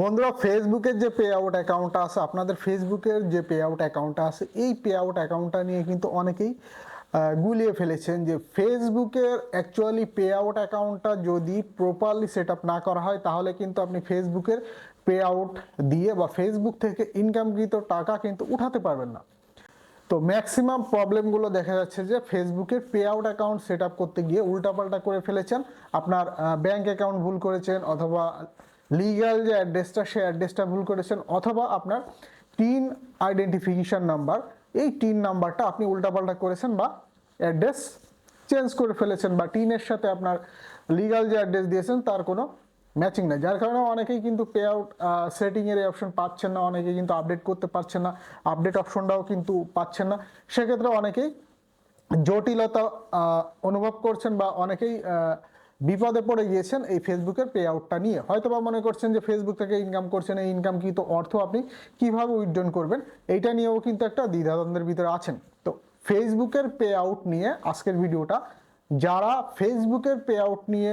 বন্ধুরা ফেসবুকের যে পে আউট অ্যাকাউন্টটা আছে, আপনাদের ফেসবুকের যে পে আউট অ্যাকাউন্টটা আছে, এই পে আউট অ্যাকাউন্টটা নিয়ে কিন্তু অনেকেই গুলিয়ে ফেলেছেন যে ফেসবুকের অ্যাকচুয়ালি পে আউট অ্যাকাউন্টটা যদি প্রপারলি সেট আপ না করা হয়, তাহলে কিন্তু আপনি ফেসবুকের পে আউট দিয়ে বা ফেসবুক থেকে ইনকামকৃত টাকা কিন্তু উঠাতে পারবেন না। তো ম্যাক্সিমাম প্রবলেমগুলো দেখা যাচ্ছে যে ফেসবুকের pay out account set up করতে গিয়ে উল্টাপাল্টা করে ফেলেছেন। আপনার ব্যাংক অ্যাকাউন্ট ভুল করেছেন অথবা লিগ্যাল যে অ্যাড্রেসটা সে অ্যাড্রেসটা ভুল করেছেন, অথবা আপনার টিন আইডেন্টিফিকেশান নাম্বার এই টিন নাম্বারটা আপনি উল্টাপাল্টা করেছেন বা অ্যাড্রেস চেঞ্জ করে ফেলেছেন বা টিনের সাথে আপনার লিগ্যাল যে অ্যাড্রেস দিয়েছেন, তার কোনো ম্যাচিং নাই। যার কারণে অনেকেই কিন্তু পে আউট সেটিংয়ের এই অপশন পাচ্ছেন না, অনেকে কিন্তু আপডেট করতে পারছেন না আপডেট অপশনটাও কিন্তু পাচ্ছেন না। সেক্ষেত্রে অনেকেই জটিলতা অনুভব করছেন বা অনেকেই বিপদে পড়ে গিয়েছেন এই ফেসবুকের পে আউটটা নিয়ে। হয়তো বা মনে করছেন যে ফেসবুক থেকে ইনকাম করছেন, এই ইনকাম কি তো অর্থ আপনি কীভাবে উইথড্রন করবেন, এইটা নিয়েও কিন্তু একটা দ্বিধাদ্বন্দ্বের ভিতরে আছেন। তো ফেসবুকের পে আউট নিয়ে আজকের ভিডিওটা, যারা ফেসবুকের পে আউট নিয়ে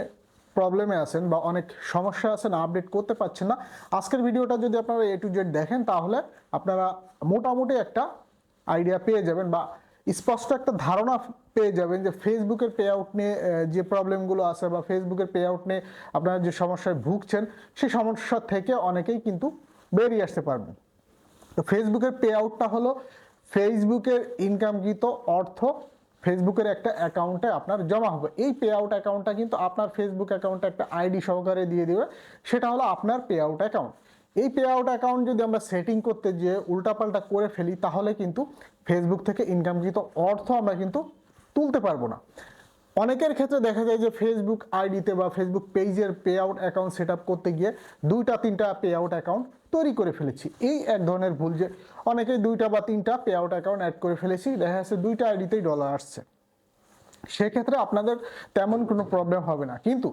প্রবলেমে আছেন বা অনেক সমস্যা আছেন আপডেট করতে পারছেন না, আজকের ভিডিওটা যদি আপনারা এ টু জেড দেখেন, তাহলে আপনারা মোটামুটি একটা আইডিয়া পেয়ে যাবেন বা স্পষ্ট একটা ধারণা পেয়ে যাবেন যে ফেসবুকের পে আউট নিয়ে যে প্রবলেমগুলো আছে বা ফেসবুকের পে আউট নিয়ে আপনারা যে সমস্যায় ভুগছেন সেই সমস্যা থেকে অনেকেই কিন্তু বেরিয়ে আসতে পারবেন। তো ফেসবুকের পে আউটটা হলো ফেসবুকের ইনকামকৃত অর্থ ফেসবুকের একটা অ্যাকাউন্টে আপনার জমা হবে। এই পে আউট অ্যাকাউন্টটা কিন্তু আপনার ফেসবুক অ্যাকাউন্টে একটা আইডি সহকারে দিয়ে দেবে, সেটা হলো আপনার পে আউট অ্যাকাউন্ট এই পে আউট অ্যাকাউন্ট যদি আমরা সেটিং করতে যেয়ে উল্টাপাল্টা করে ফেলি, তাহলে কিন্তু ফেসবুক থেকে ইনকামকৃত অর্থ আমরা কিন্তু তুলতে পারব না। অনেকের ক্ষেত্রে দেখা যায় যে ফেসবুক আইডিতে বা ফেসবুক পেজের পে আউট অ্যাকাউন্ট সেট করতে গিয়ে দুইটা, তিনটা পে আউট অ্যাকাউন্ট তৈরি করে ফেলেছি। এই এক ধরনের ভুল যে অনেকেই দুইটা বা তিনটা পে আউট অ্যাকাউন্ট অ্যাড করে ফেলেছি, দেখা যাচ্ছে দুইটা আইডিতেই ডলার আসছে। সেক্ষেত্রে আপনাদের তেমন কোনো প্রবলেম হবে না। কিন্তু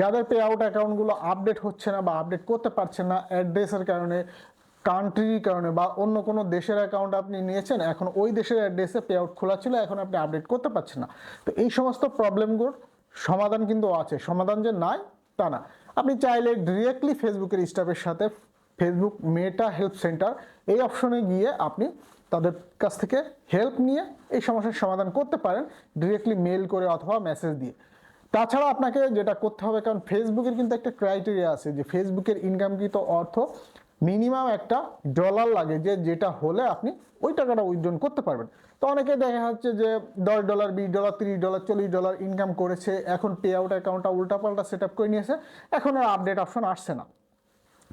যাদের পে আউট অ্যাকাউন্টগুলো আপডেট হচ্ছে না বা আপডেট করতে পারছেন না অ্যাড্রেসের কারণে কান্ট্রির কারণে বা অন্য কোনো দেশের অ্যাকাউন্ট আপনি নিয়েছেন, এখন ওই দেশের অ্যাড্রেসে পে আউট খোলা ছিল, এখন আপনি আপডেট করতে পারছেন না। তো এই সমস্ত প্রবলেমগুলোর সমাধান কিন্তু আছে। সমাধান যে নাই, তা না। আপনি চাইলে ডিরেক্টলি ফেসবুকের স্টাফের সাথে ফেসবুক মেটা হেল্প সেন্টার এই অপশনে গিয়ে আপনি তাদের কাছ থেকে হেল্প নিয়ে এই সমস্যার সমাধান করতে পারেন। ডিরেক্টলি মেল করে অথবা মেসেজ দিয়ে। তাছাড়া আপনাকে যেটা করতে হবে, কারণ ফেসবুকের কিন্তু একটা ক্রাইটেরিয়া আছে যে ফেসবুকের ইনকামকৃত অর্থ মিনিমাম একটা ডলার লাগে, যে যেটা হলে আপনি ওই টাকাটা উইথড্রন করতে পারবেন। তো অনেকে দেখা যাচ্ছে যে দশ ডলার বিশ ডলার তিরিশ ডলার চল্লিশ ডলার ইনকাম করেছে, এখন পে আউট অ্যাকাউন্টটা উল্টাপাল্টা সেট আপ করে নিয়েছে, এখন আর আপডেট অপশন আসছে না।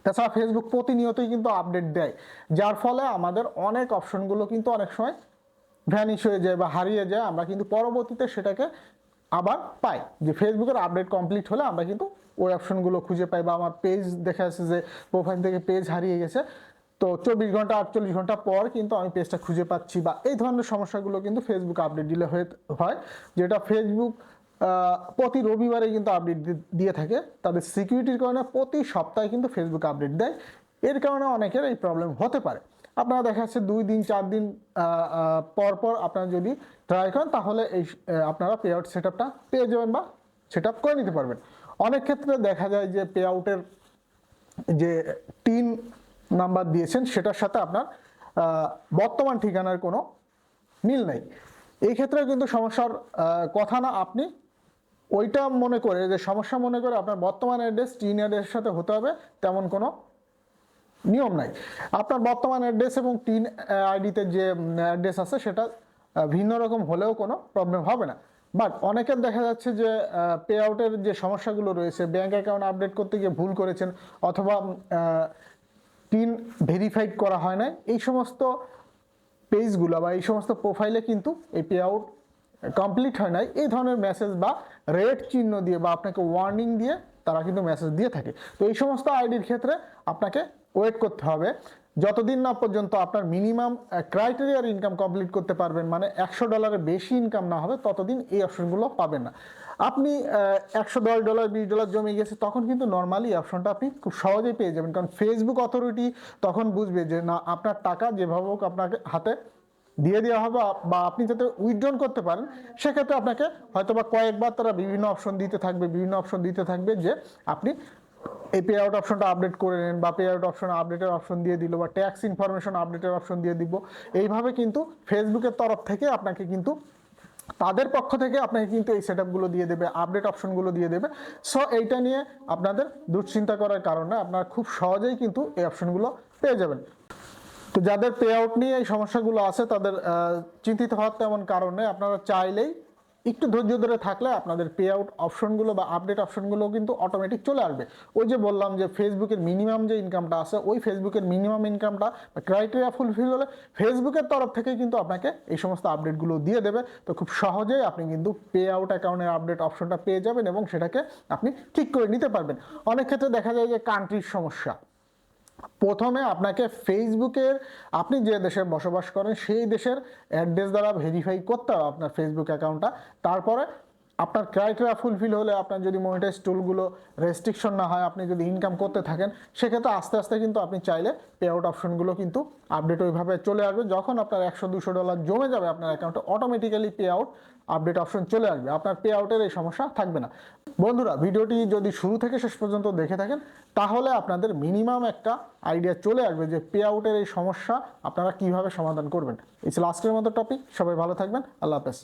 তাছাড়া ফেসবুক প্রতিনিয়তই কিন্তু আপডেট দেয়, যার ফলে আমাদের অনেক অপশনগুলো কিন্তু অনেক সময় ভ্যানিশ হয়ে যায় বা হারিয়ে যায়। আমরা কিন্তু পরবর্তীতে সেটাকে আবার পাই। যে ফেসবুকের আপডেট কমপ্লিট হলে আমরা কিন্তু ওই অপশনগুলো খুঁজে পাই বা আমার পেজ দেখা যাচ্ছে যে প্রোফাইল থেকে পেজ হারিয়ে গেছে। তো চব্বিশ ঘণ্টা, আটচল্লিশ ঘণ্টা পর কিন্তু আমি পেজটা খুঁজে পাচ্ছি বা এই ধরনের সমস্যাগুলো কিন্তু ফেসবুক আপডেট দিলে হয়ে, হয়। যেটা ফেসবুক প্রতি রবিবারে কিন্তু আপডেট দিয়ে থাকে। তাদের সিকিউরিটির কারণে প্রতি সপ্তাহে কিন্তু ফেসবুক আপডেট দেয়। এর কারণে অনেকের এই প্রবলেম হতে পারে। আপনারা দেখা যাচ্ছে দুই দিন, চার দিন পর পর আপনারা যদি ট্রাই করেন, তাহলে এই আপনারা পে আউট সেট আপটা পেয়ে যাবেন বা সেট আপ করে নিতে পারবেন। অনেক ক্ষেত্রে দেখা যায় যে পে আউটের যে টিন নাম্বার দিয়েছেন, সেটার সাথে আপনার বর্তমান ঠিকানার কোনো মিল নেই। এই ক্ষেত্রে কিন্তু সমস্যার কথা না, আপনি ওইটা মনে করে, যে সমস্যা মনে করে আপনার বর্তমান অ্যাড্রেস টিন অ্যাড্রেসের সাথে হতে হবে, তেমন কোনো নিয়ম নাই। আপনার বর্তমান অ্যাড্রেস এবং টিন আইডিতে যে অ্যাড্রেস আছে সেটা ভিন্ন রকম হলেও কোনো প্রবলেম হবে না। বাট অনেকের দেখা যাচ্ছে যে পে আউটের যে সমস্যাগুলো রয়েছে ব্যাঙ্ক অ্যাকাউন্ট আপডেট করতে গিয়ে ভুল করেছেন অথবা টিন ভেরিফাইড করা হয় না এই সমস্ত পেজগুলো বা এই সমস্ত প্রোফাইলে কিন্তু এই পে আউট কমপ্লিট হয় নাই। এই ধরনের মেসেজ বা রেড চিহ্ন দিয়ে বা আপনাকে ওয়ার্নিং দিয়ে তারা কিন্তু মেসেজ দিয়ে থাকে। তো এই সমস্ত আইডির ক্ষেত্রে আপনাকে ওয়েট করতে হবে। যতদিন না পর্যন্ত আপনার মিনিমাম ক্রাইটেরিয়ার ইনকাম কমপ্লিট করতে পারবেন মানে একশো ডলারের বেশি ইনকাম না হবে, ততদিন এই অপশনগুলো পাবেন না। আপনি একশো দশ ডলার বিশ ডলার জমে গেছে, তখন কিন্তু নর্মালি অপশনটা আপনি খুব সহজেই পেয়ে যাবেন। কারণ ফেসবুক অথরিটি তখন বুঝবে যে, না, আপনার টাকা যেভাবে হোক আপনাকে হাতে দিয়ে দেওয়া হবে বা আপনি যাতে উইথড্রন করতে পারেন, সেক্ষেত্রে আপনাকে হয়তো বা কয়েকবার তারা বিভিন্ন অপশন দিতে থাকবে, বিভিন্ন অপশন দিতে থাকবে যে, আপনি এই পে আউট অপশনটা আপডেট করে নেন বা পে আউট অপশন আপডেটের অপশন দিয়ে দিল বা ট্যাক্স ইনফরমেশন আপডেটের অপশন দিয়ে দিব। এইভাবে কিন্তু ফেসবুকের তরফ থেকে আপনাকে কিন্তু, তাদের পক্ষ থেকে আপনাকে কিন্তু এই সেট দিয়ে দেবে আপডেট অপশনগুলো দিয়ে দেবে। সো এইটা নিয়ে আপনাদের দুশ্চিন্তা করার কারণে আপনারা খুব সহজেই কিন্তু এই অপশনগুলো পেয়ে যাবেন। তো যাদের পে আউট নিয়ে এই সমস্যাগুলো আছে, তাদের চিন্তিত হওয়ার তেমন কারণে আপনারা চাইলেই একটু ধৈর্য ধরে থাকলে আপনাদের পে আউট অপশনগুলো বা আপডেট অপশনগুলো কিন্তু অটোমেটিক চলে আসবে। ওই যে বললাম যে ফেসবুকের মিনিমাম যে ইনকামটা আছে, ওই ফেসবুকের মিনিমাম ইনকামটা বা ক্রাইটেরিয়া ফুলফিল হলে ফেসবুকের তরফ থেকে কিন্তু আপনাকে এই সমস্ত আপডেটগুলো দিয়ে দেবে। তো খুব সহজেই আপনি কিন্তু পে আউট অ্যাকাউন্টের আপডেট অপশনটা পেয়ে যাবেন এবং সেটাকে আপনি ঠিক করে নিতে পারবেন। অনেক ক্ষেত্রে দেখা যায় যে কান্ট্রির সমস্যা। প্রথমে আপনাকে ফেসবুকের আপনি যে দেশে বসবাস করেন, সেই দেশের অ্যাড্রেস দ্বারা ভেরিফাই করতে হবে আপনার ফেসবুক অ্যাকাউন্টটা তারপরে আপনার ক্রাইটেরিয়া ফুলফিল হলে আপনার যদি মনিটাইজ টুলগুলো রেস্ট্রিকশন না হয়, আপনি যদি ইনকাম করতে থাকেন, সেক্ষেত্রে আস্তে আস্তে কিন্তু আপনি চাইলে পে আউট অপশনগুলো কিন্তু আপডেট ওইভাবে চলে আসবে। যখন আপনার একশো দুশো ডলার জমে যাবে, আপনার অ্যাকাউন্টে automatically pay out update option চলে আসবে। আপনার পে আউটের এই সমস্যা থাকবে না। বন্ধুরা, ভিডিওটি যদি শুরু থেকে শেষ পর্যন্ত দেখে থাকেন, তাহলে আপনাদের মিনিমাম একটা আইডিয়া চলে আসবে যে পে আউটের এই সমস্যা আপনারা কীভাবে সমাধান করবেন। এই লাস্টের মতো টপিক সবাই ভালো থাকবেন। আল্লাহ হাফেজ।